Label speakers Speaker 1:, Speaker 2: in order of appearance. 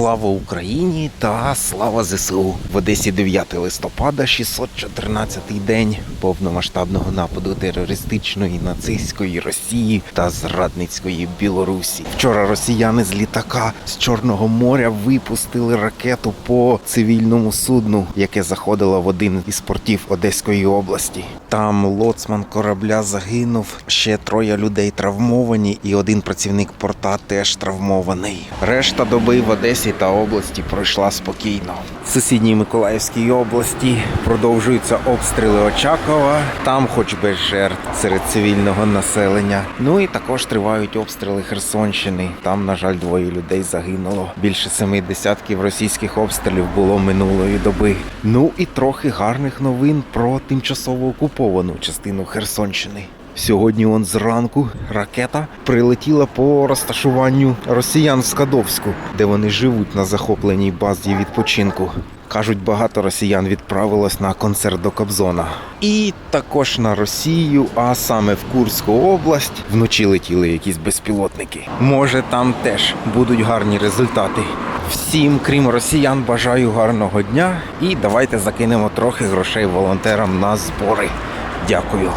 Speaker 1: Слава Україні та слава ЗСУ в Одесі 9 листопада, 614-й день повномасштабного нападу терористичної нацистської Росії та зрадницької Білорусі. Вчора росіяни з літака з Чорного моря випустили ракету по цивільному судну, яке заходило в один із портів Одеської області. Там лоцман корабля загинув, ще троє людей травмовані, і один працівник порта теж травмований. Решта доби в Одесі та області пройшла спокійно. В сусідній Миколаївській області продовжуються обстріли Очакова. Там, хоч без жертв серед цивільного населення. Ну і також тривають обстріли Херсонщини. Там, на жаль, двоє людей загинуло. Більше семи десятків російських обстрілів було минулої доби. Ну і трохи гарних новин про тимчасово окуповану частину Херсонщини. Сьогодні он зранку ракета прилетіла по розташуванню росіян в Скадовську, де вони живуть на захопленій базі відпочинку. Кажуть, багато росіян відправилось на концерт до Кобзона. І також на Росію, а саме в Курську область, вночі летіли якісь безпілотники. Може, там теж будуть гарні результати. Всім, крім росіян, бажаю гарного дня і давайте закинемо трохи грошей волонтерам на збори. Дякую.